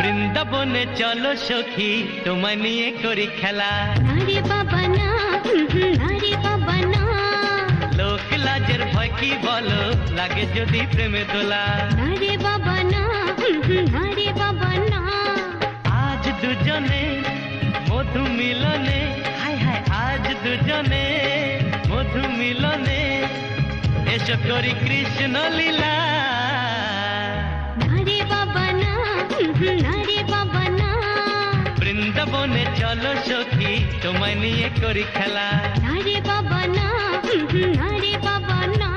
বৃন্দাবনে চলো সখী তোমায় নিয়ে করি খেলা। নারে বাবা না বাবা লোক লাজের ভয় কি বলো লাগে যদি প্রেমে তোলা বাবা না বাবা না। আজ দুজনে মধু মিলনে হায় হায় আজ দুজনে মধু মিলনে। এসো করি কৃষ্ণ লীলা বনে চলো সখী তোমায় নিয়ে করি খেলা না রে বাবা না না রে বাবা না